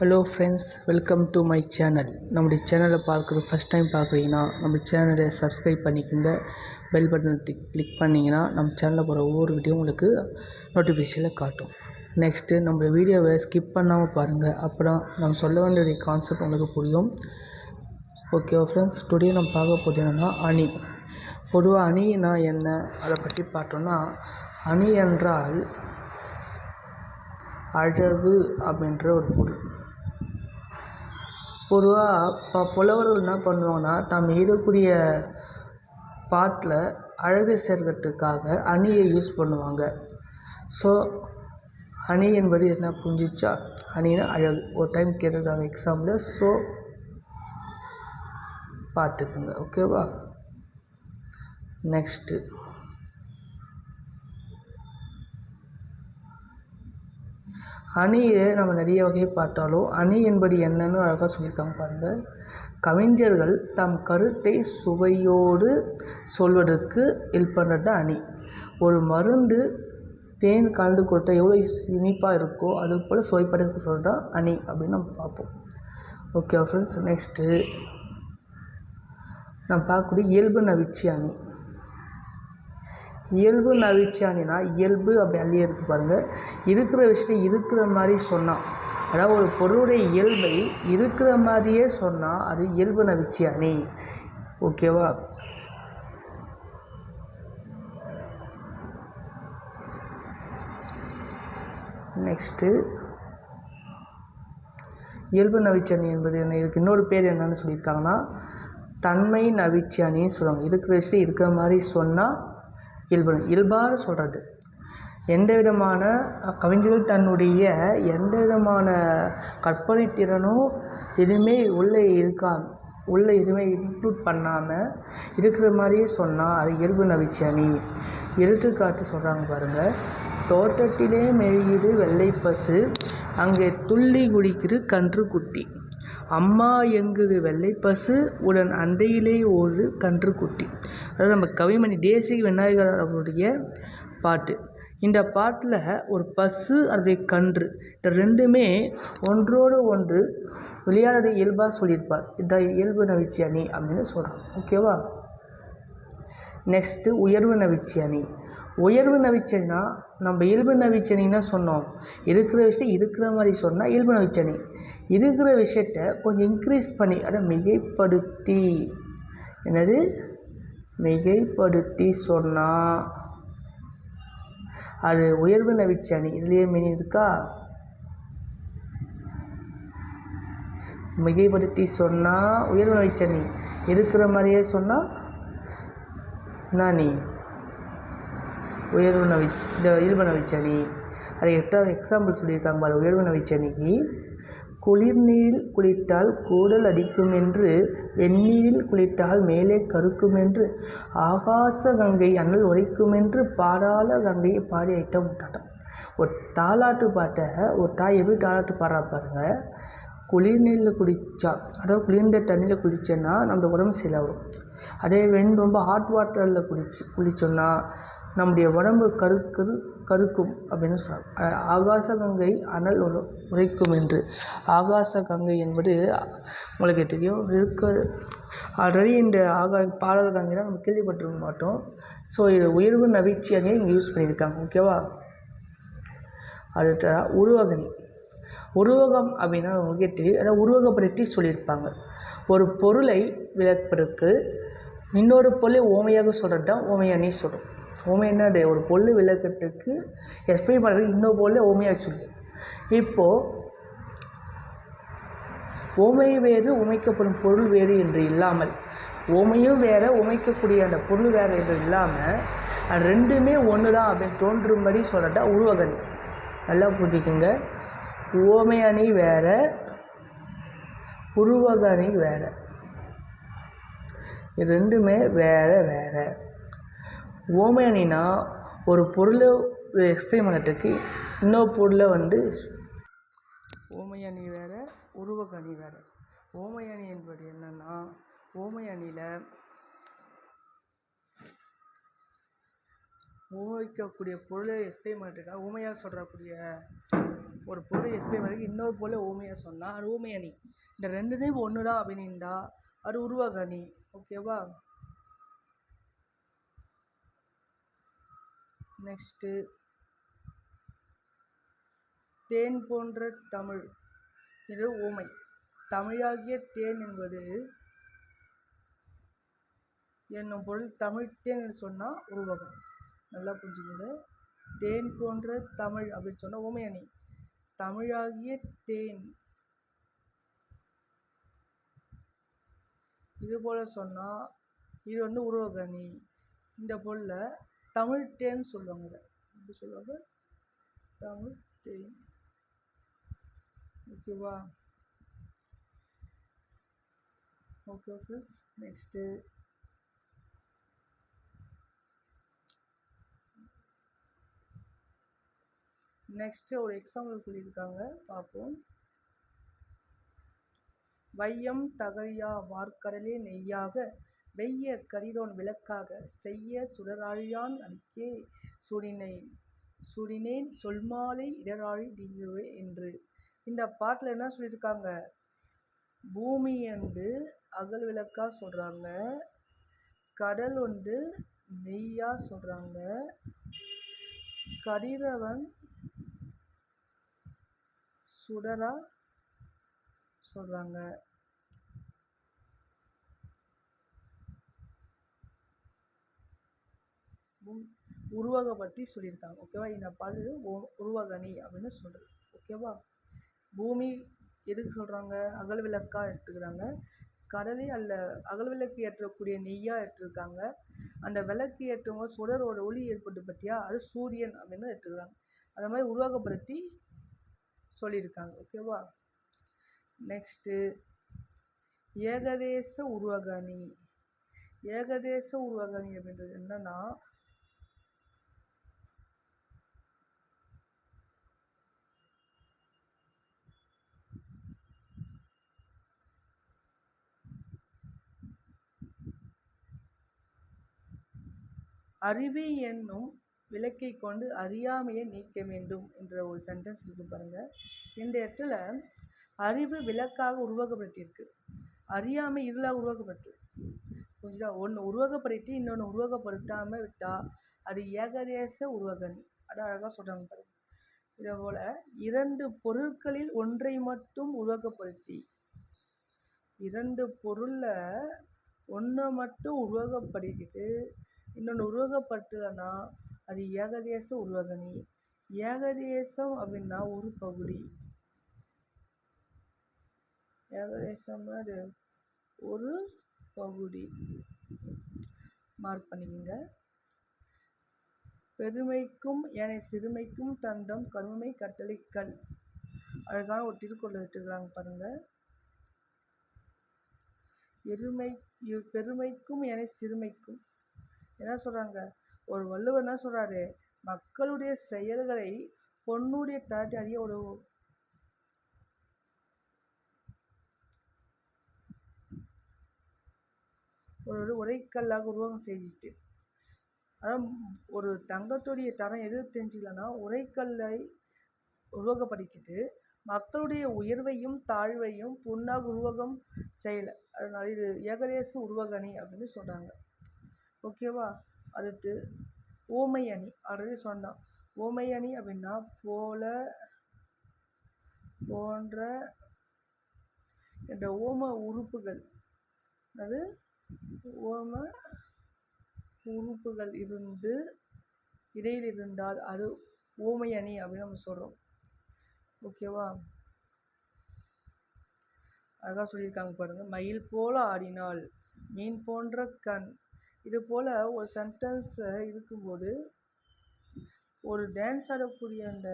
Hello friends welcome to my channel நம்முடைய சேனலை பார்க்குற ஃபஸ்ட் டைம் பார்க்குறீங்கன்னா நம்ம சேனலை சப்ஸ்கிரைப் பண்ணிக்கோங்க. பெல் பட்டனை கிளிக் பண்ணிங்கன்னா நம்ம சேனலில் போகிற ஒவ்வொரு வீடியோ உங்களுக்கு நோட்டிஃபிகேஷனில் காட்டும். நெக்ஸ்ட்டு நம்ம வீடியோவை ஸ்கிப் பண்ணாமல் பாருங்கள் அப்புறம் நம்ம சொல்ல வேண்டிய கான்செப்ட் உங்களுக்கு புரியும். ஓகேவா ஃப்ரெண்ட்ஸ் டுடே நம்ம பார்க்க போகிறது என்னென்னா அணி. பொதுவாக அணினா என்ன? அதை பற்றி பார்த்தோன்னா அணி என்றால் அழகு அப்படின்ற ஒரு பொருள். பொதுவாக இப்போ புலவர்கள் என்ன பண்ணுவாங்கன்னா தாம் எழுதக்கூடிய பாட்டில் அழகு சேர்க்கறதுக்காக அணியை யூஸ் பண்ணுவாங்க. ஸோ அணி என்பது என்ன? புரிஞ்சிச்சா அணினா அழகு. ஒரு டைம் கேட்டிருக்காங்க எக்ஸாமில் ஸோ பார்த்துக்குங்க. ஓகேவா நெக்ஸ்ட்டு அணியை நம்ம நிறைய வகையை பார்த்தாலும் அணி என்பது என்னன்னு அழகாக சொல்லியிருக்காங்க பாருங்கள் கவிஞர்கள் தம் கருத்தை சுவையோடு சொல்வதற்கு ஹெல்ப் பண்ணுறது தான் அணி. ஒரு மருந்து தேன் கலந்து கொடுத்தா எவ்வளோ இனிப்பாக இருக்கோ அது போல் சுவைப்படைக்கிறது தான் அணி அப்படின்னு நம்ம பார்ப்போம். ஓகே ஃப்ரெண்ட்ஸ் நெக்ஸ்ட்டு நம்ம பார்க்கக்கூடிய இயல்பு நவிச்சி அணி. இயல்பு நவிச்சானினா இயல்பு அப்படி அள்ளி எடுத்து பாருங்கள் இருக்கிற விஷயத்தை இருக்கிற மாதிரி சொன்னான் அதாவது ஒரு பொருளுடைய இயல்பை இருக்கிற மாதிரியே சொன்னால் அது இயல்பு நவிச்சியானி ஓகேவா நெக்ஸ்ட்டு இயல்பு நவிச்சணி என்பது என்ன இதுக்கு இன்னொரு பேர் என்னன்னு சொல்லியிருக்காங்கன்னா தன்மை நவிச்சணின்னு சொல்லுவாங்க. இருக்கிற விஷயம் இருக்கிற மாதிரி சொன்னால் இயல்பு இயல்பாக சொல்கிறது எந்த விதமான கவிஞர்கள் தன்னுடைய எந்த விதமான கற்பனை திறனோ எதுவுமே உள்ளே இருக்காம உள்ளே எதுவுமே இன்க்ளூட் பண்ணாமல் இருக்கிற மாதிரியே சொன்னால் அது இயல்பு நவிச்சி அணி. எடுத்துக்காட்டு சொல்கிறாங்க பாருங்கள் தோட்டத்திலே மெழுகிது வெள்ளை பசு அங்கே துள்ளி குடிக்கிற கன்று குட்டி அம்மா எங்குது வெள்ளை பசு உடன் அண்டையிலே ஒரு கன்று குட்டி. அதாவது நம்ம கவிமணி தேசிக விநாயகர் அவருடைய பாட்டு. இந்த பாட்டில் ஒரு பசு அதோடைய கன்று இந்த ரெண்டுமே ஒன்றோடு ஒன்று விளையாட இயல்பாக சொல்லியிருப்பார். இந்த இயல்பு நவிச்சி அணி அப்படின்னு சொல்கிறோம் ஓகேவா நெக்ஸ்ட்டு உயர்வு நவிச்சி அணி. உயர்வு நவிச்சனா நம்ம இயல்பு நவிச்சனின்னா சொன்னோம். இருக்கிற விஷயத்தை இருக்கிற மாதிரி சொன்னால் இயல்பு நவிச்சனி இருக்கிற விஷயத்த கொஞ்சம் இன்க்ரீஸ் பண்ணி அதை மிகைப்படுத்தி. என்னது? மிகைப்படுத்தி சொன்னால் அது உயர்வு நவிச்சனி இதுலேயே மீன் இருக்கா? மிகைப்படுத்தி சொன்னால் உயர்வு நவிச்சனி இருக்கிற மாதிரியே சொன்னால் என்ன நீ உயர்வு நவிச் இந்த இயல்பு நவிச்சனி அது எட்டாவது எக்ஸாம்பிள் சொல்லியிருக்காங்க பாரு உயர்வு நவிச்சனிக்கு குளிர்நீரில் குளித்தால் கூடல் அடிக்கும் என்று வெந்நீரில் குளித்தால் மேலே கருக்கும் என்று ஆகாச கங்கை அனல் உரைக்கும் என்று பாடாள கங்கையை பாடி ஐட்டம் விட்டாட்டம் ஒரு தாலாட்டு பாட்டை ஒரு தாய் எப்படி தாலாட்டு பாடுறா பாருங்க. குளிர்நீரில் குளித்தா அதாவது குளிர்ந்த தண்ணியில் குளித்தோன்னா நம்ம உடம்பு சரியாகும் அதே வெண் ரொம்ப ஹாட் வாட்டரில் குளிச்சு குளித்தோன்னா நம்முடைய உடம்பு கருக்கரு கருக்கும் அப்படின்னு சொல்கிறாங்க ஆகாச கங்கை அனல் உரைக்கும் என்று. ஆகாச கங்கை என்பது உங்களுக்கு தெரியும் இருக்க ஆல்ரெடி இந்த ஆகா பாடல் கங்கைலாம் நம்ம கேள்விப்பட்டிருக்க மாட்டோம். ஸோ இது உயர்வு நவிச்சியாக இங்கே யூஸ் பண்ணியிருக்காங்க ஓகேவா அடுத்த உருவகனி உருவகம் அப்படின்னா உங்களுக்கு தெரியும் அதாவது உருவகப்படுத்தி சொல்லியிருப்பாங்க. ஒரு பொருளை விளக்குறதுக்கு இன்னொரு பொருளை ஓமையாக சொல்கிறது தான் ஓமையானே சொல்கிறோம் ஓமை என்னது ஒரு பொருள் விளக்கத்துக்கு எக்ஸ்பிளைன் பண்ணுறது இன்னொரு பொருள் ஓமையாக சொல்லு இப்போது ஓமை வேறு உமைக்கப்படும் பொருள் வேறு என்று இல்லாமல் ஓமையும் வேறு உமைக்கக்கூடிய அந்த பொருள் வேறு என்று இல்லாமல் அது ரெண்டுமே ஒன்று தான் அப்படின்னு தோன்றும்படி சொல்லட்டா உருவகணி நல்லா புரிஞ்சுக்குங்க. ஓமை அணி வேறு உருவகணி வேறு. இது ரெண்டுமே வேறு வேறு. ஓமை ஒரு பொருளை எக்ஸ்பிளைன் பண்ணுறதுக்கு இன்னொரு பொருளை வந்து ஓமை அணி வேறு உருவக அணி வேறு. ஓமை அணி என்பது என்னென்னா ஓமை அணியில் உபயோகிக்கக்கூடிய பொருளை எக்ஸ்பிளைன் பண்ணுறதுக்காக உண்மையாக சொல்கிறக்கூடிய ஒரு பொருளை எக்ஸ்பிளைன் பண்ணுறதுக்கு இன்னொரு பொருளை ஊமையாக சொன்னால் அது ஊமை அணி இந்த ரெண்டுமே ஒன்று தான் அப்படின்னா அது உருவக அணி ஓகேவா நெக்ஸ்ட்டு. தேன் போன்ற தமிழ். இது ஊமை தமிழாகிய தேன் என்பது என்னும் பொருள் தமிழ் தேன் என்று சொன்னால் உருவகம். நல்லா புரிஞ்சுக்கோங்க. தேன் போன்ற தமிழ் அப்படின்னு சொன்னால் ஊமை அணி. தமிழாகிய தேன். இது போல் சொன்னால் இது வந்து உருவகணி இந்த பொருளை தமிழ் தேன் சொல்லுவாங்க இதை. எப்படி சொல்லுவாங்க? தமிழ் தேன். ஓகேவா ஓகே ஃப்ரெண்ட்ஸ் நெக்ஸ்ட்டு நெக்ஸ்ட்டு ஒரு எக்ஸாம்பிள் சொல்லியிருக்காங்க. பார்ப்போம். வையம் தகழியா வார்க்கடலே நெய்யாக வெய்ய கரிதோன் விளக்காக செய்ய சுடராழியான் அடிக்கே சூடினேன் சூடினேன் சொல்மாலை இடராழி நீங்குவே என்று. இந்த பாட்டில் என்ன சொல்லியிருக்காங்க? பூமி என்று அகல் விளக்காக சொல்கிறாங்க கடல் வந்து நெய்யா சொல்கிறாங்க கதிரவன் சுடரா சொல்கிறாங்க உருவக பற்றி சொல்லியிருக்காங்க. ஓகேவா இந்த பாடல் உருவகணி அப்படின்னு சொல்கிறது ஓகேவா பூமி எதுக்கு சொல்கிறாங்க அகல் விளக்காக எடுத்துக்கிறாங்க. கடலே அல்ல அகல் விளக்கு ஏற்றக்கூடிய நெய்யாக ஏற்றிருக்காங்க அந்த விளக்கு ஏற்றவங்க சுடரோட ஒளி ஏற்பட்டு பற்றியா? அது சூரியன் அப்படின்னு எடுத்துக்கிறாங்க. அந்த மாதிரி உருவகப்படுத்தி சொல்லியிருக்காங்க. ஓகேவா நெக்ஸ்ட்டு ஏகதேச உருவகணி. ஏகதேச உருவகணி அப்படின்றது என்னன்னா அறிவு என்னும் விளக்கை கொண்டு அறியாமையை நீக்க வேண்டும் என்ற ஒரு சென்டென்ஸ் இருக்குது பாருங்கள் இந்த இடத்துல அறிவு விளக்காக உருவாக்கப்படுத்தியிருக்கு அறியாமை இருளாக உருவாக்கப்பட்டு புரிஞ்சுதா? ஒன்று உருவாக்கப்படுத்தி இன்னொன்று உருவாக்கப்படுத்தாமல் விட்டால் அது ஏகதேச உருவகணி அது அழகாக சொல்கிறாங்க பாருங்கள் இதே போல் இரண்டு பொருட்களில் ஒன்றை மட்டும் உருவாக்கப்படுத்தி இரண்டு பொருளில் ஒன்றை மட்டும் உருவாக்கப்படுகிறது இன்னொன்று உருவகப்படுத்தலைன்னா அது ஏகதேச உருவகணி. ஏகதேசம் அப்படின்னா ஒரு பகுதி. ஏகதேசம்னா அது ஒரு பகுதி. மார்க் பண்ணிக்கோங்க. பெருமைக்கும் ஏனைய சிறுமைக்கும் தண்டம் கருமை கட்டளை கல் அழகான ஒரு திருக்குறள் எடுத்துக்கிறாங்க பாருங்கள் எருமை பெருமைக்கும் ஏனைய சிறுமைக்கும் என்ன சொல்கிறாங்க ஒரு வள்ளுவர் என்ன சொல்கிறாரு மக்களுடைய செயல்களை பொன்னுடைய தாட்டி அறிய ஒரு ஒரு உரைக்கல்லாக உருவகம் செய்துட்டு. அதான் ஒரு தங்கத்துடைய தரம் எது தெரிஞ்சுக்கலன்னா உரைக்கல்லை உருவகப்படுத்திட்டு மக்களுடைய உயர்வையும் தாழ்வையும் புண்ணாக உருவகம் செய்யலை. அதனால் இது ஏகதேச உருவகணி அப்படின்னு சொல்கிறாங்க ஓகேவா? அடுத்து ஓமை அணி ஆல்ரெடி சொன்னான் ஓமை அணி அப்படின்னா போல போன்ற என்ற ஓம உறுப்புகள். அது ஓம உறுப்புகள் இருந்து இடையில் இருந்தால் அது ஓமை அணி அப்படின்னு நம்ம சொல்கிறோம் ஓகேவா? அதான் சொல்லியிருக்காங்க பாருங்கள் மயில் போல ஆடினால் மீன் போன்ற கண். இது போல் ஒரு சென்டென்ஸ் இருக்கும்போது ஒரு டான்ஸ் ஆடக்கூடிய அந்த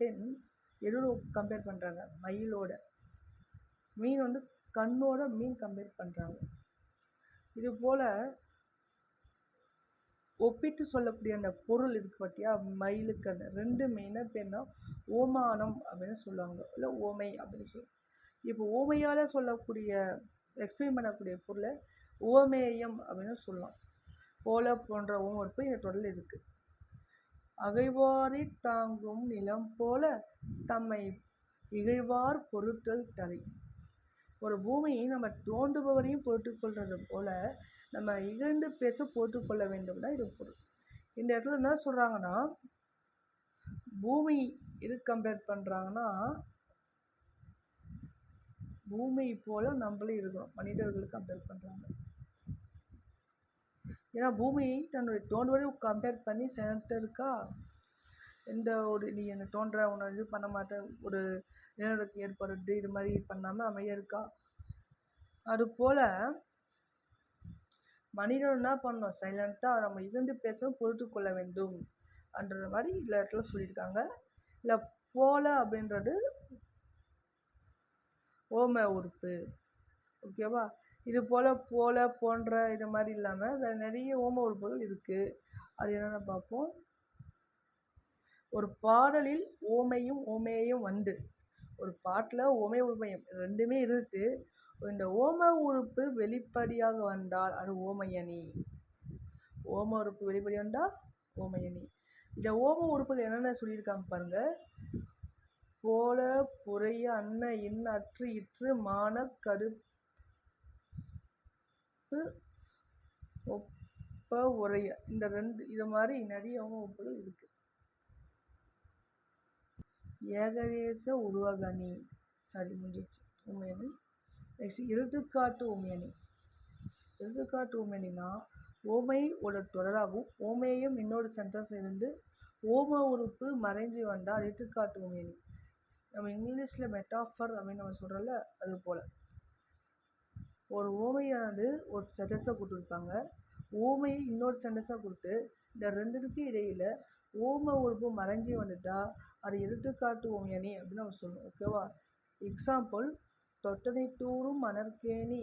பெண் எதோட கம்பேர் பண்ணுறாங்க மயிலோட. மீன் வந்து கண்ணோட மீன் கம்பேர் பண்ணுறாங்க இது போல் ஒப்பிட்டு சொல்லக்கூடிய அந்த பொருள் இருக்கு பார்த்தியா அந்த ரெண்டு மெயினாக பேர்னா ஓமானம் அப்படின்னு சொல்லுவாங்க. இல்லை ஓமை அப்படின்னு சொல்லுவாங்க இப்போ ஓமையால் சொல்லக்கூடிய எக்ஸ்பிளைன் பண்ணக்கூடிய பொருளை ஓமேயம் அப்படின்னு சொல்லலாம். போல போன்ற ஓமற்பு இந்த தொடரில் இருக்குது அகைவாரித் தாங்கும் நிலம் போல தம்மை இகழ்வார் பொறுத்தல் தலை. ஒரு பூமியை நம்ம தோண்டுபவரையும் போட்டுக்கொள்வது போல நம்ம இகழ்ந்து பேச போட்டுக்கொள்ள வேண்டும் தான் இது பொருள். இந்த இடத்துல என்ன சொல்கிறாங்கன்னா பூமி எது கம்பேர் பண்ணுறாங்கன்னா பூமி போல் நம்மளும் இருக்கணும். மனிதர்களுக்கு கம்பேர் பண்ணுறாங்க ஏன்னா பூமி தன்னுடைய தோன்றவரை கம்பேர் பண்ணி சென்டருக்கா எந்த ஒரு நீ எனக்கு தோன்ற உன்னை இது பண்ண மாட்டேன் ஒரு நிலநடுக்கம் ஏற்படுறது இது மாதிரி பண்ணாமல் அமைய இருக்கா? அதுபோல் மனிதன் என்ன பண்ணணும்? சைலண்ட்டாக நம்ம இருந்து பேச பொறுத்து கொள்ள வேண்டும் அன்ற மாதிரி இல்லை இடத்துல சொல்லியிருக்காங்க. இல்லை போல அப்படின்றது ஓம உறுப்பு. ஓகேவா இது போல் போல போன்ற இது மாதிரி இல்லாமல் வேறு நிறைய ஓம உறுப்புகள் இருக்குது அது என்னென்ன பார்ப்போம். ஒரு பாடலில் ஓமையும் ஓமேயும் வந்து. ஒரு பாட்டில் ஓமை உமையம் ரெண்டுமே இருக்கு. இந்த ஓம உறுப்பு வெளிப்படையாக வந்தால் அது ஓமையணி ஓம உறுப்பு வெளிப்படி வந்தால் ஓமையணி இந்த ஓம உறுப்புகள் என்னென்ன சொல்லியிருக்காங்க பாருங்க. போல புறைய அன்ன இன் அற்று இற்று மான கருப்பு ஒப்ப உரைய இந்த ரெண்டு இது மாதிரி நிறைய ஒப்புகள் இருக்குது ஏகதேச உருவகணி. சாரி முடிஞ்சிச்சு உமையணி நெக்ஸ்ட் இருட்டுக்காட்டு உமையணி இருட்டுக்காட்டு உமையணினா ஓமை ஒரு தொடராகவும் ஓமையும் இன்னொரு சென்டென்ஸ் இருந்து ஓம உறுப்பு மறைஞ்சு வந்தால் எடுத்துக்காட்டு உமையணி நம்ம இங்கிலீஷில் மெட்டாஃபர் அப்படின்னு நம்ம சொல்கிறோம்ல அது போல். ஒரு ஓமையானது ஒரு சென்டென்ஸாக கொடுத்துருப்பாங்க. ஓமையை இன்னொரு சென்டென்ஸாக கொடுத்து இந்த ரெண்டுக்கும் இடையில் ஓம உறுப்பு மறைஞ்சி வந்துட்டால் அது எடுத்துக்காட்டு ஓமையணி அப்படின்னு நம்ம சொல்லணும் ஓகேவா எக்ஸாம்பிள் தொட்டனைத்தூரும் மணற்கேணி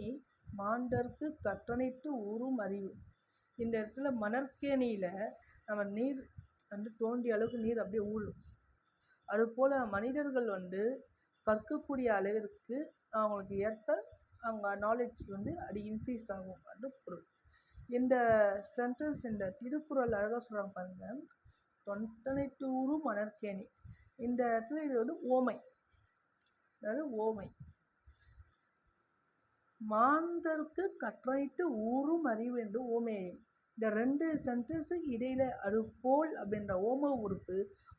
மாண்டற்கு கற்றனைத்து ஊரும் அறிவு. இந்த இடத்துல மணற்கேணியில் நம்ம நீர் வந்து தோண்டிய அளவுக்கு நீர் அப்படியே ஊழும் அதுபோல் மனிதர்கள் வந்து கற்கக்கூடிய அளவிற்கு அவங்களுக்கு ஏற்ப அவங்க நாலேஜ் வந்து அது இன்க்ரீஸ் ஆகும். அது பொருள். இந்த சென்டென்ஸ் இந்த திருக்குறள் அழகாக சொல்கிறாங்க பாருங்கள் தொண்டனைத்தூரு மணற்கேணி. இந்த இடத்துல இது வந்து ஓமை. அதாவது ஓமை. மாந்தருக்கு கற்றனைட்டு ஊரும் அறிவு என்று ஓமையை. இந்த ரெண்டு சென்டென்ஸுக்கு இடையில் அது போல் அப்படின்ற ஓம உறுப்பு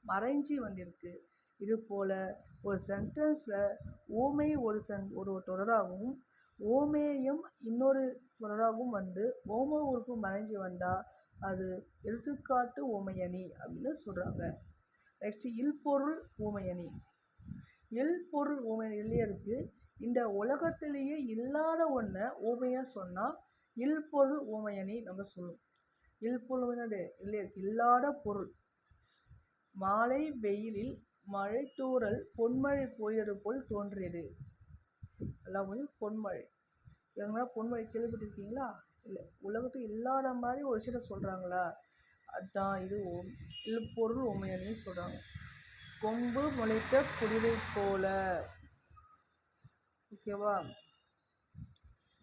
மறைஞ்சி வந்திருக்கு. இது போல் ஒரு சென்டென்ஸில் ஓமை ஒரு சென் ஒரு தொடராகவும் ஓமேயம் இன்னொரு தொடராகவும் வந்து ஓம உறுப்பு மறைஞ்சி வந்தால் அது எடுத்துக்காட்டு ஓமையணி அப்படின்னு சொல்கிறாங்க நெக்ஸ்ட்டு இல்பொருள் ஓமையணி. இல்பொருள் ஓமையணிலே இருக்குது இந்த உலகத்திலேயே இல்லாத ஒன்றை ஓமையாக சொன்னால் இல்பொருள் ஓமையணி நம்ம சொல்லுவோம். இல்பொருள் என்னது? இல்லை இல்லாத பொருள். மாலை வெயிலில் மழைத்தூறல் பொன்மழை பொய்யது போல் தோன்றியது. எல்லாம் வந்து பொன்மழை. எங்கன்னா பொன்மழை கேள்விப்பட்டிருக்கீங்களா? இல்லை உலகத்தில் இல்லாத மாதிரி ஒரு விஷயத்த சொல்கிறாங்களா அதான் இது ஓம் இல்பொருள் உண்மையானே சொல்கிறாங்க கொம்பு முளைத்த குதிரை போல. ஓகேவா?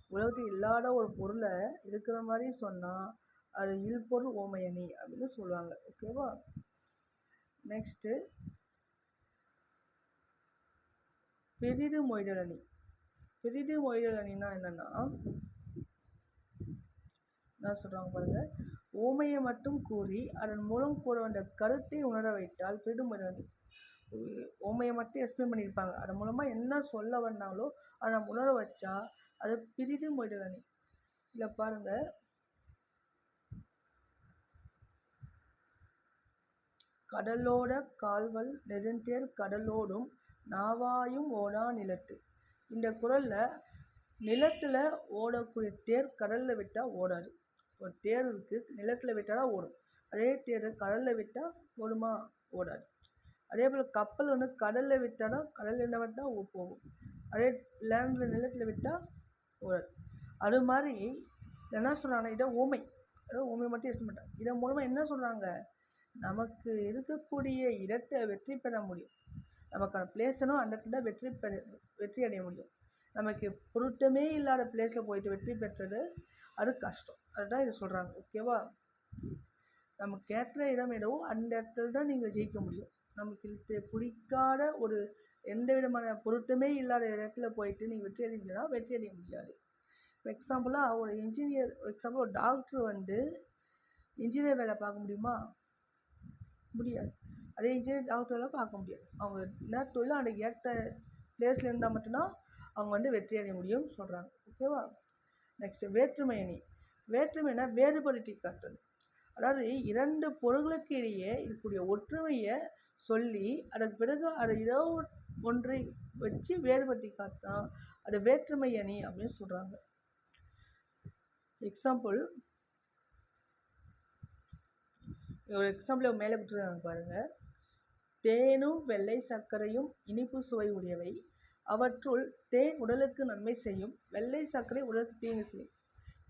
உலகத்தில் இல்லாத ஒரு பொருளை இருக்கிற மாதிரி சொன்னால் அது இல்பொருள் ஓமையணி அப்படின்னு சொல்லுவாங்க. ஓகேவா? நெக்ஸ்ட்டு பெரிது மொய்டலணி அணி பெரிது மொய்தல் என்னென்னா? என்ன சொல்கிறாங்க பாருங்கள் ஓமையை மட்டும் கூறி அதன் மூலம் கூற வந்த கருத்தை உணர வைத்தால் பெரிது ஓமையை மட்டும் எக்ஸ்பிளைன் பண்ணியிருப்பாங்க. அதன் மூலமாக என்ன சொல்ல வந்தாங்களோ அதை நம்ம உணர வச்சா அது பிரிது மொய்தல் அணி. இதில் பாருங்கள் கடலோட கால்வல் நெடுந்தேர் கடலோடும் நாவாயும் ஓடா நிலட்டு இந்த குரலில் நிலத்தில் ஓடக்கூடிய தேர் கடலில் விட்டால் ஓடாது. ஒரு தேர் இருக்குது நிலத்தில் விட்டால் தான் ஓடும். அதே தேர் கடலில் விட்டால் ஓடுமா ஓடாது. அதே போல் கப்பல் வந்து கடலில் விட்டால் தான் கடலில் என்ன விட்டால் போகும். அதே லேண்டில் நிலத்தில் விட்டால் ஓடாது. அது மாதிரி என்ன சொல்கிறாங்கன்னா இதை ஓமை. அதாவது ஓமை மட்டும் யூஸ் மாட்டாங்க. இதன் மூலமாக என்ன சொல்கிறாங்க நமக்கு இருக்கக்கூடிய இடத்தை வெற்றி பெற முடியும். நமக்கான பிளேஸனும் அந்த இடத்துல வெற்றி பெற வெற்றி அடைய முடியும். நமக்கு பொருத்தமே இல்லாத பிளேஸில் போயிட்டு வெற்றி பெற்றது அது கஷ்டம். அதுதான் இதை சொல்கிறாங்க ஓகேவா நமக்கு ஏற்ற இடம் எதோ அந்த இடத்துல தான் நீங்கள் ஜெயிக்க முடியும். நமக்கு பிடிக்காத ஒரு எந்த விதமான பொருத்தமே இல்லாத இடத்துல போயிட்டு நீங்கள் வெற்றி அடைஞ்சீங்கன்னா வெற்றி அடைய முடியாது. எக்ஸாம்பிளாக ஒரு இன்ஜினியர் எக்ஸாம்பிள் ஒரு டாக்டர் வந்து இன்ஜினியர் வேலை பார்க்க முடியுமா? முடியாது. அதே இன்ஜினியர் டாக்டர்லாம் பார்க்க முடியாது. அவங்க என்ன தொழில் அந்த ஏற்ற பிளேஸில் இருந்தால் மட்டும்தான் அவங்க வந்து வெற்றி அடைய முடியும்னு சொல்கிறாங்க ஓகேவா நெக்ஸ்ட்டு வேற்றுமை அணி வேற்றுமைன்னா வேறுபடுத்தி காட்டுறது. அதாவது இரண்டு பொருள்களுக்கு இடையே இருக்கக்கூடிய ஒற்றுமையை சொல்லி அதன் பிறகு அதை ஏதோ ஒன்றை வச்சு வேறுபடுத்தி காட்டினா அது வேற்றுமை அணி அப்படின்னு சொல்கிறாங்க எக்ஸாம்பிள் ஒரு எக்ஸாம்பிள் மேலே கொடுத்துருக்காங்க பாருங்கள் தேனும் வெள்ளை சர்க்கரையும் இனிப்பு சுவை உடையவை. அவற்றுள் தேன் உடலுக்கு நன்மை செய்யும். வெள்ளை சர்க்கரை உடலுக்கு தீங்கு செய்யும்.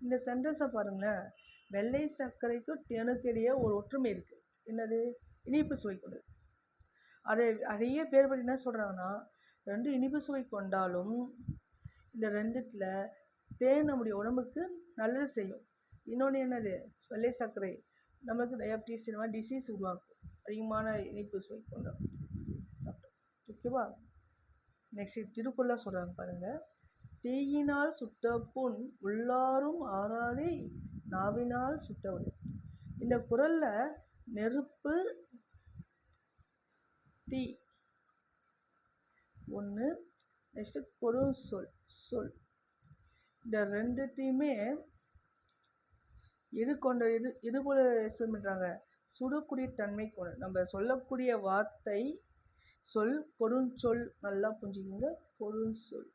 இந்த சென்டென்ஸை பாருங்களேன். வெள்ளை சர்க்கரைக்கும் தேனுக்கு இடையே ஒரு ஒற்றுமை இருக்குது என்னது? இனிப்பு சுவை கொண்டது. அதை அதையே பேர்படி என்ன சொல்கிறாங்கன்னா ரெண்டு இனிப்பு சுவை கொண்டாலும் இந்த ரெண்டுத்தில் தேன் நம்முடைய உடம்புக்கு நல்லது செய்யும். இன்னொன்று என்னது? வெள்ளை சர்க்கரை. நமக்கு டயபிட்டிஸ் இந்த மாதிரி டிசீஸ் உருவாக்கும். அதிகமான இனிப்பு சுவை கொண்டோம் சாப்பிட்டோம். ஓகேவா? நெக்ஸ்ட் திருக்குறளாக சொல்கிறாங்க பாருங்கள் தீயினால் சுட்ட புண் உள்ளாரும் ஆறாதே நாவினால் சுட்டவடு இந்த குரலில் நெருப்பு தீ ஒன்று நெக்ஸ்ட்டு கொடும் சொல் சொல். இந்த ரெண்டுத்தையுமே எது கொண்ட இது இது போல் எக்ஸ்பிளைன் பண்ணுறாங்க சுடக்கூடிய தன்மை கொண்ட நம்ம சொல்லக்கூடிய வார்த்தை சொல் கொடுஞ்சொல் நல்லா புரிஞ்சுக்கிங்க. கொடுஞ்சொல்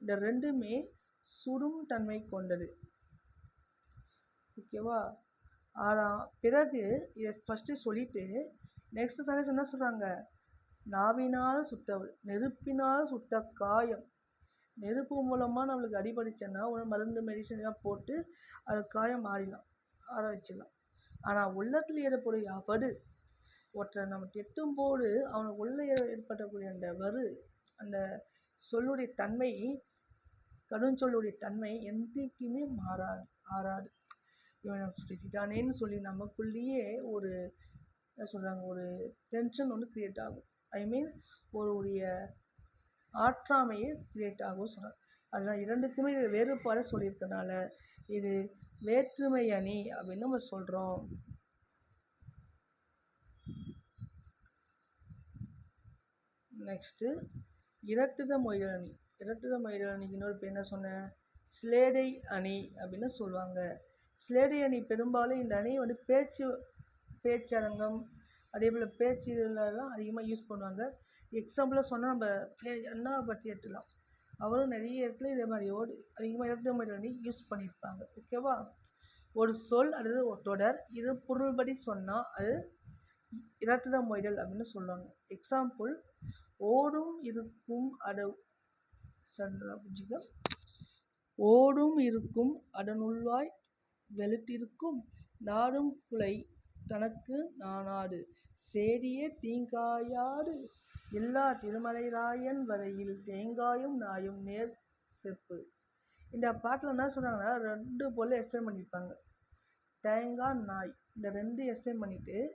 இந்த ரெண்டுமே சுடும் தன்மை கொண்டது. ஓகேவா ஆனால் பிறகு இதை ஃபஸ்ட்டு சொல்லிவிட்டு நெக்ஸ்ட் சென்டென்ஸ் என்ன சொல்கிறாங்க நாவினால் சுத்தவள் நெருப்பினால் சுத்த காயம். நெருப்பு மூலமாக நம்மளுக்கு அடிபடிச்சேன்னா ஒரு மருந்து மெடிசன்லாம் போட்டு அது காயம் மாறிடலாம். ஆற வச்சிடலாம். ஆனால் உள்ளத்தில் ஏற்படும் வடு ஒருத்தரை நம்ம திட்டும் போது அவனுக்கு ஏற்படக்கூடிய அந்த வரு அந்த சொல்லுடைய தன்மை கடுஞ்சொல்லுடைய தன்மை என்றைக்குமே மாறாது ஆறாது. இவன் நம்ம திட்டானேன்னு சொல்லி நமக்குள்ளேயே ஒரு என்ன சொல்கிறாங்க ஒரு டென்ஷன் ஒன்று க்ரியேட் ஆகும். ஐ மீன் ஒருடைய ஆற்றாமையே க்ரியேட் ஆகும் சொல்கிறாங்க அதனால் இரண்டுக்குமே வேறுபாடு சொல்லியிருக்கனால இது வேற்றுமை அணி அப்படின்னு நம்ம சொல்கிறோம் நெக்ஸ்ட்டு இரட்டுத மொழிகள் அணி. இரட்டுத மொழிகள் அணிக்கு இன்னொரு பேர் என்ன சொன்னேன் ஸ்லேடை அணி அப்படின்னு சொல்லுவாங்க. ஸ்லேடை அணி பெரும்பாலும் இந்த அணி வந்து பேச்சு பேச்சரங்கம் அதே போல் பேச்சு அதிகமாக யூஸ் பண்ணுவாங்க. எக்ஸாம்பிளாக சொன்னால் நம்ம என்ன பற்றி எடுத்துக்கலாம்? அவரும் நிறைய இடத்துல இதே மாதிரி ஓடு அதிகமாக இரட்டை மொழிகள் யூஸ் பண்ணியிருப்பாங்க. ஓகேவா ஒரு சொல் அல்லது ஒரு தொடர் இது பொருள்படி சொன்னால் அது இரட்டிட மொழிகள் அப்படின்னு சொல்லுவாங்க. எக்ஸாம்பிள் ஓடும் இருக்கும் அட புரிஞ்சுக்க ஓடும் இருக்கும் அதனுள்வாய் வெளுத்திருக்கும் நாடும் குலை தனக்கு நானாடு சேரிய தீங்காயாடு எல்லா திருமலைராயன் வரையில் தேங்காயும் நாயும் நேர் செப்பு. இந்த பாட்டில் என்ன சொல்கிறாங்கன்னா ரெண்டு பொருளை எக்ஸ்பிளைன் பண்ணியிருப்பாங்க. தேங்காய் நாய். இந்த ரெண்டு எக்ஸ்பிளைன் பண்ணிவிட்டு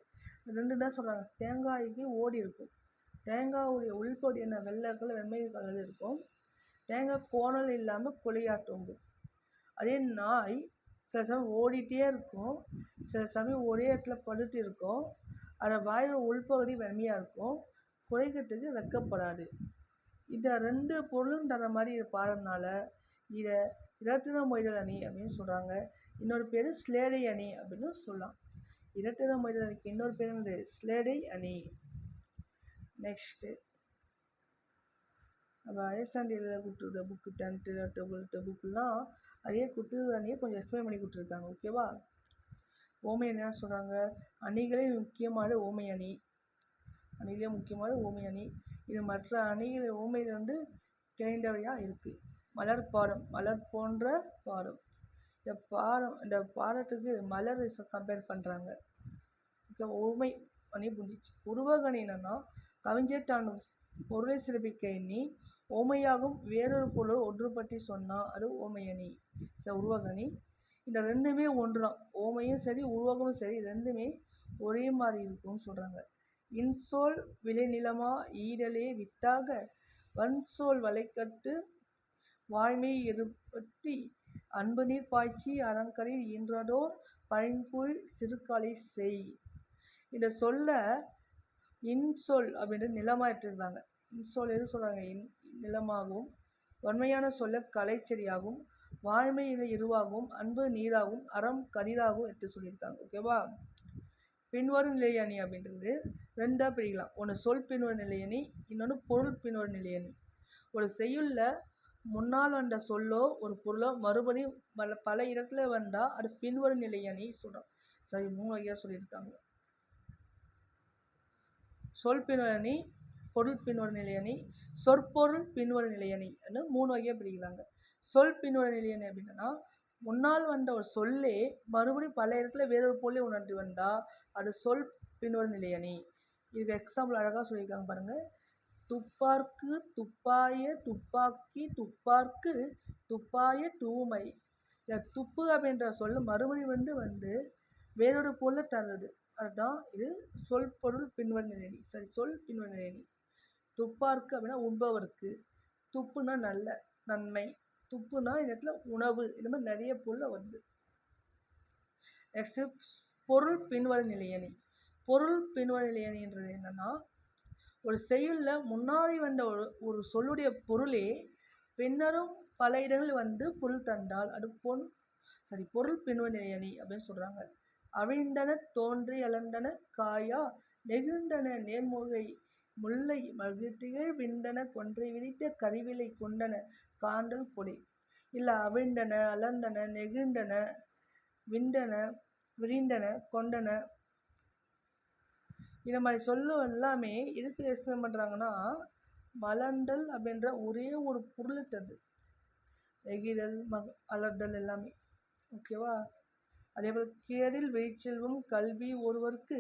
ரெண்டு என்ன சொல்கிறாங்க தேங்காய்க்கு ஓடி இருக்கும். தேங்காவுடைய உள்பொடி என்ன வெள்ளை கலர் வெண்மை கலர் இருக்கும். தேங்காய் கோணல் இல்லாமல் குலையா தொங்கும். அதே நாய் சில சமயம் ஓடிட்டே இருக்கும். சில சமயம் ஒரே இடத்துல படுத்து இருக்கும். அதை வாயில் உள்பகுதி வெண்மையாக இருக்கும். குறைக்கிறதுக்கு வெக்கப்படாது. இந்த ரெண்டு பொருளும் தர மாதிரி பாடுறதுனால இதை இரத்தின மொழிகள் அணி அப்படின்னு சொல்கிறாங்க இன்னொரு பேர் ஸ்லேடை அணி அப்படின்னு சொல்லலாம். இரட்டின மொழிகள் அணிக்கு இன்னொரு பேர் வந்து ஸ்லேடை அணி. நெக்ஸ்ட்டு நம்ம ஐஎஸ்ஆண்டியில் கொடுத்துருக்க புக்கு டென்த்து டுவெல்த்து புக்குலாம் அதே குட்டு அணியை கொஞ்சம் எக்ஸ்பிளைன் பண்ணி கொடுத்துருக்காங்க. ஓகேவா ஓமை என்ன சொல்கிறாங்க அணிகளே முக்கியமான ஓமை அணி. அணிகளே முக்கியமான ஓமை அணி. இது மற்ற அணிகள் ஓமையில் வந்து இருக்குது மலர் பாடம். மலர் போன்ற பாடம். இந்த பாடம் இந்த பாடத்துக்கு மலர் கம்பேர் பண்ணுறாங்க இப்போ அணி புரிஞ்சிச்சு உருவகணி என்னன்னா கவிஞர் தான் பொருளை சிறப்பிக்க எண்ணி ஓமையாகும் வேறொரு பொருள் ஒன்று பற்றி சொன்னால் அது ஓமையணி ச உருவகணி இந்த ரெண்டுமே ஒன்று தான் ஓமையும் சரி உருவகமும் சரி ரெண்டுமே ஒரே மாதிரி இருக்கும்னு சொல்கிறாங்க இன்சொல் விளைநிலமா ஈடலே வித்தாக? வன்சொல் வளைகட்டு வாய்மை இருபத்தி அன்பு நீர் பாய்ச்சி அறங்கரில் ஈன்றதோர் பைங்குழ் சிறுகாலை செய். இந்த சொல்ல இன்சொல் அப்படின்றது நிலமாக எடுத்துருந்தாங்க. இன்சொல் எது சொல்கிறாங்க இன் நிலமாகவும் வன்மையான சொல்ல கலைச்செடியாகவும் வாழ்மை இலை இருவாகவும் அன்பு நீராகவும் அறம் கதிராகவும் எடுத்து சொல்லியிருக்காங்க. ஓகேவா? பின்வரும் நிலையணி அப்படின்றது. ரெண்டாக பிரிக்கலாம். ஒன்று சொல் பின்வரும் நிலையணி இன்னொன்று பொருள் பின்வரும் நிலையணி ஒரு செய்யுளில் முன்னால் வந்த சொல்லோ ஒரு பொருளோ மறுபடியும் பல பல இடத்துல வந்தால் அது பின்வரும் நிலையணி சொல்கிறோம் சரி மூணு வகையாக சொல்லியிருக்காங்க. சொல் பின்வரணி பொருள் பின்வரும் நிலையணி சொற்பொருள் பின்வரும் நிலையணி மூணு வகையாக பிரிக்கிறாங்க. சொல் பின்வரும் நிலையணி அப்படின்னா முன்னால் வந்த ஒரு சொல்லே மறுபடியும் பல இடத்துல வேறொரு பொருளை உணர்ந்து வந்தால் அது சொல் பின்வரும் நிலையணி இதுக்கு எக்ஸாம்பிள் அழகாக சொல்லியிருக்காங்க பாருங்கள் துப்பார்க்கு துப்பாய துப்பாக்கி துப்பார்க்கு துப்பாய தூமை. இந்த துப்பு அப்படின்ற சொல் மறுபடியும் வந்து வந்து வேறொரு பொருளை தருது. அதுதான் இது சொல் பொருள் பின்வரும் நிலையணி சரி சொல் பின்வரும் நிலையணி துப்பார்க்கு அப்படின்னா உண்பவருக்கு. துப்புனா நல்ல நன்மை. துப்புனா இந்த இடத்துல உணவு. இந்த மாதிரி நிறைய பொருள் வருது. நெக்ஸ்ட்டு பொருள் பின்வரும் நிலையணி. பொருள் பின்வரும் நிலையணின்றது என்னென்னா ஒரு செய்யுளில் முன்னாடி வந்த ஒரு ஒரு சொல்லுடைய பொருளே பின்னரும் பல இடங்களில் வந்து பொருள் தந்தால் அது பொன் சாரி பொருள் பின்வரும் அப்படின்னு சொல்கிறாங்க அவிழ்ந்தன தோன்றி அளந்தன காயா நெகிழ்ந்தன நேர்முகை முல்லை மகிழ்த்திகள் விண்டன கொன்றை விரித்த கருவிலை கொண்டன காண்டல் பொடி. இல்லை அவிழ்ந்தன அலந்தன நெகிழ்ந்தன விண்டன விரிந்தன கொண்டன இந்த மாதிரி சொல்லும் எல்லாமே எதுக்கு எக்ஸ்பிளைன் பண்ணுறாங்கன்னா மலர்ந்தல் அப்படின்ற ஒரே ஒரு பொருளுட்டது தருது நெகிழல் மக அலர்தல் எல்லாமே. ஓகேவா அதே போல் கேடில் வெளிச்செல்வம் கல்வி ஒருவருக்கு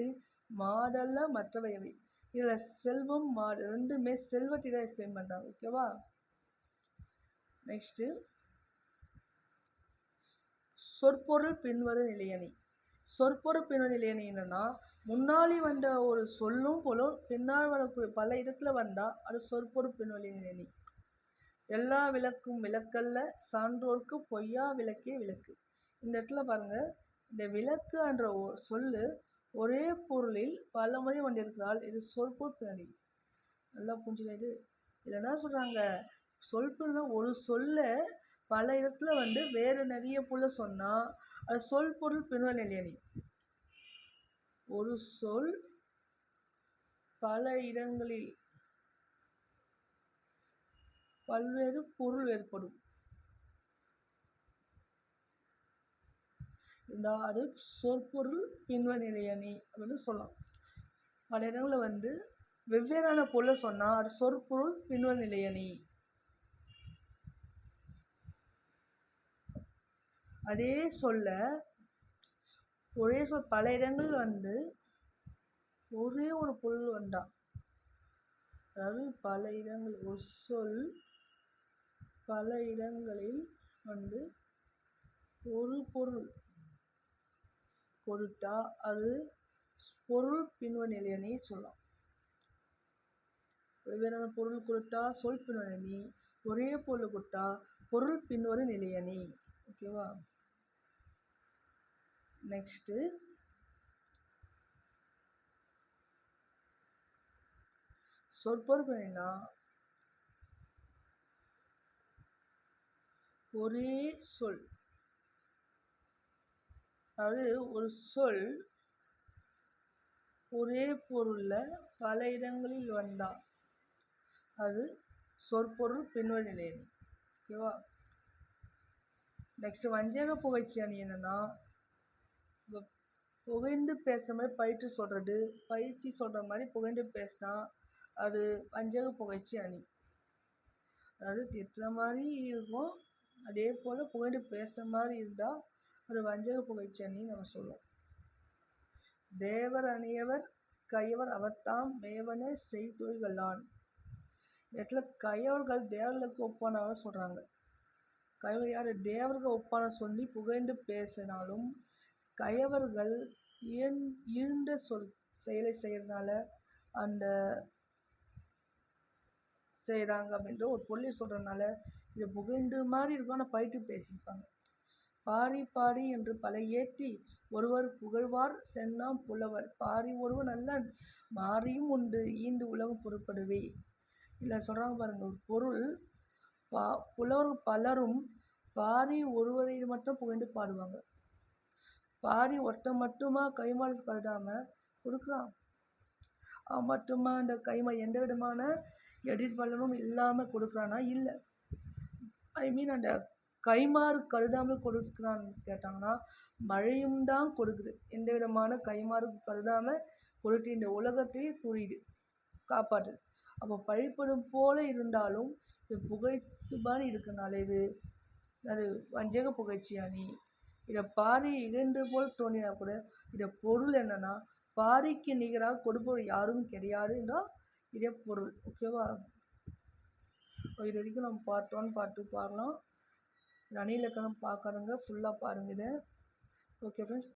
மாடல்ல மற்றவையவை இதில் செல்வம் மாடு ரெண்டுமே செல்வத்தை தான் எக்ஸ்பிளைன் பண்ணுறாங்க ஓகேவா நெக்ஸ்ட்டு சொற்பொருள் பின்வரும் நிலையணி. சொற்பொருள் பின்வரும் நிலையணி என்னென்னா முன்னாடி வந்த ஒரு சொல்லும் போலும் பின்னால் வரக்கூடிய பல இடத்துல வந்தால் அது சொற்பொருள் பின்வரும் நிலையணி எல்லா விளக்கும் விளக்கல்ல சான்றோர்க்கு பொய்யா விளக்கே விளக்கு. இந்த இடத்துல பாருங்கள் இந்த விளக்கு என்ற ஒ- சொல்லு ஒரே பொருளில் பல முறை வந்திருக்கிறால் இது சொற்பொருள் பின்னணி நல்லா புரிஞ்சுக்க இது. என்ன சொல்கிறாங்க சொல்பொருள்னா ஒரு சொல்ல பல இடத்துல வந்து வேறு நிறைய பொருளை சொன்னால் அது சொல் பொருள் பின்வல் நிலையணி ஒரு சொல் பல இடங்களில் பல்வேறு பொருள் ஏற்படும். இந்த ஆறு சொற்பொருள் பின்வ நிலையணி அப்படின்னு சொல்லலாம். பல இடங்களில் வந்து வெவ்வேறான பொருளை சொன்னால் அது சொற்பொருள் பின்வ நிலையணி அதே சொல்ல ஒரே சொல் பல இடங்கள் வந்து ஒரே ஒரு பொருள் வந்தா. அதாவது பல இடங்கள் ஒரு சொல் பல இடங்களில் வந்து ஒரு பொருள் கொடுத்தா அது பொருள் பின்வ நிலையனே சொல்லலாம் வெவ்வேறான பொருள் கொடுத்தா சொல் பின்வ ஒரே பொருள் கொடுத்தா பொருள் பின்வரும் நிலையணி ஓகேவா நெக்ஸ்ட்டு. சொற்பொருள்னா ஒரே சொல். அதாவது ஒரு சொல் ஒரே பொருளில் பல இடங்களில் வந்தால் அது சொற்பொருள் பின்வரு நிலையணி ஓகேவா? நெக்ஸ்ட் வஞ்சக புகழ்ச்சி அணி என்னென்னா புகழ்ந்து பேசுகிற மாதிரி பயிற்று சொல்கிறது பயிற்சி சொல்கிற மாதிரி புகழ்ந்து பேசினா அது வஞ்சக புகழ்ச்சி அணி. அதாவது திட்டுற மாதிரி இருக்கும் அதே போல் புகழ்ந்து பேசுகிற மாதிரி இருந்தால் ஒரு வஞ்சக புகழ்ச்சி அணி நம்ம சொல்லுவோம். தேவர் அணியவர் கையவர் அவர்தாம் மேவனே செய்தொழில்களான் இடத்துல கையவர்கள் தேவர்களுக்கு ஒப்பானவங்க சொல்கிறாங்க கையவர் யார்? தேவர்கள் ஒப்பான சொல்லி புகழ்ந்து பேசினாலும் கயவர்கள் இயன் இருண்ட சொல் செயலை செய்கிறதுனால அந்த செய்கிறாங்க அப்படின்ற ஒரு பொருளை சொல்கிறதுனால இது புகழ்ந்து மாதிரி இருக்கும். ஆனால் பயிற்று பேசியிருப்பாங்க. பாரி பாரி என்று பல ஏற்றி ஒருவர் புகழ்வார் சென்னாம் புலவர். பாரி ஒருவர் நல்ல மாறியும் உண்டு ஈண்டு உலகம் பொருட்படுவே இல்லை சொல்கிறாங்க பாருங்கள் ஒரு பொருள் பா புலவர் பலரும் பாரி ஒருவரை மட்டும் புகழ்ந்து பாடுவாங்க. பாடி ஒருத்தன் மட்டுமா கைமாறு கருதாமல் கொடுக்குறான் அவன் மட்டுமா அந்த கைமா எந்த விதமான எதிர்பலமும் இல்லாமல் கொடுக்குறானா? இல்லை. ஐ மீன் அந்த கைமாறு கருதாமல் கொடுக்குறான்னு கேட்டாங்கன்னா மழையும் தான் கொடுக்குது. எந்த விதமான கைமாறு கருதாமல் கொடுத்து இந்த உலகத்தையே புரியுது காப்பாற்றுது. அப்போ பழிப்படும் போல இருந்தாலும் இது புகைத்து மாதிரி இருக்கனால இது அது வஞ்சக புகழ்ச்சியா நீ? இதை பாரி இகழ்ந்து போல் தோணினா கூட இதை பொருள் என்னன்னா பாரிக்கு நிகராக கொடுப்பவர் யாரும் கிடையாது இதே பொருள். ஓகேவா? இது வரைக்கும் நம்ம பார்ட் ஒன் பார்ட் டூ பார்க்கலாம் அணிலக்கணம் பார்க்கறவங்க ஃபுல்லாக பாருங்கள் இதை. Okay friends